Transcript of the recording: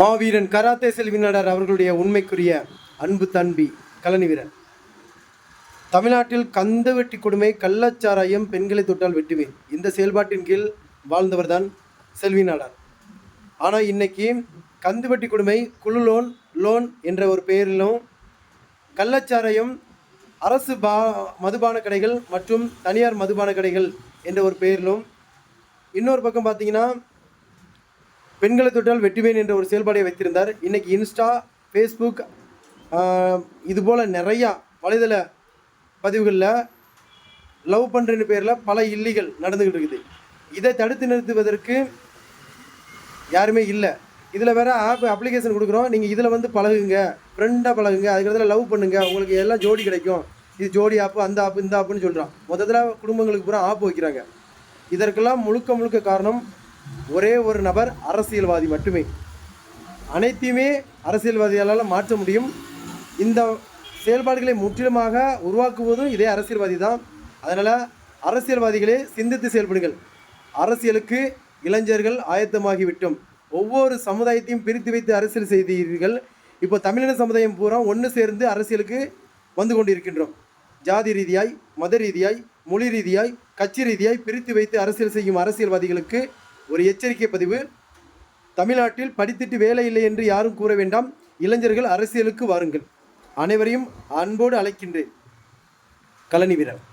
மாவீரன் karate செல்வினாளர் அவர்களுடைய உண்மைக்குரிய அன்பு தன்பி கலனி வீரன். தமிழ்நாட்டில் கந்துவெட்டி கொடுமை கள்ளச்சாராயம் பெண்களை தொட்டால் வெட்டுவேன் இந்த செயல்பாட்டின் கீழ் வாழ்ந்தவர்தான் செல்வி நாடார். ஆனால் இன்னைக்கு கந்துவெட்டி கொடுமை குழு லோன் லோன் என்ற ஒரு பெயரிலும் கள்ளச்சாராயம் அரசு பா மதுபான கடைகள் மற்றும் தனியார் மதுபான கடைகள் என்ற ஒரு பெயரிலும் இன்னொரு பக்கம் பார்த்தீங்கன்னா பெண்களை தொட்டால் வெட்டுவேன் என்ற ஒரு செயல்பாடை வைத்திருந்தார். இன்னைக்கு இன்ஸ்டா ஃபேஸ்புக் இது போல் நிறையா வலைதள பதிவுகளில் லவ் பண்ணுறன்னு பேரில் பல இல்லிகள் நடந்துக்கிட்டு இருக்குது. இதை தடுத்து நிறுத்துவதற்கு யாருமே இல்லை. இதில் வேறு ஆப் அப்ளிகேஷன் கொடுக்குறோம். நீங்கள் இதில் வந்து பழகுங்க. ஃப்ரெண்டாக பழகுங்க. அதுக்கடுத்துல லவ் பண்ணுங்க. உங்களுக்கு எல்லாம் ஜோடி கிடைக்கும். இது ஜோடி ஆப்பு அந்த ஆப்பு இந்த ஆப்புன்னு சொல்கிறான் மொத்தத்தில் குடும்பங்களுக்கு பூரா ஆப்பு வைக்கிறாங்க. இதற்கெல்லாம் முழுக்க முழுக்க காரணம் ஒரே ஒரு நபர் அரசியல்வாதி மட்டுமே. அனைத்தையுமே அரசியல்வாதிகளால் மாற்ற முடியும். இந்த செயல்பாடுகளை முற்றிலுமாக உருவாக்குவதும் இதே அரசியல்வாதி தான். அதனால் அரசியல்வாதிகளே சிந்தித்து செயல்படுங்கள். அரசியலுக்கு இளைஞர்கள் ஆயத்தமாகிவிட்டோம். ஒவ்வொரு சமுதாயத்தையும் பிரித்து வைத்து அரசியல் செய்தீர்கள். இப்போ தமிழின சமுதாயம் பூரா ஒன்று சேர்ந்து அரசியலுக்கு வந்து கொண்டிருக்கின்றோம். ஜாதி ரீதியாய் மத ரீதியாய் மொழி ரீதியாய் கட்சி ரீதியாய் பிரித்து வைத்து அரசியல் செய்யும் அரசியல்வாதிகளுக்கு ஒரு எச்சரிக்கை பதிவு. தமிழ்நாட்டில் படித்துட்டு வேலை இல்லை என்று யாரும் கூற வேண்டாம். இளைஞர்கள் அரசியலுக்கு வாருங்கள். அனைவரையும் அன்போடு அழைக்கின்றேன். கலனி வீரர்.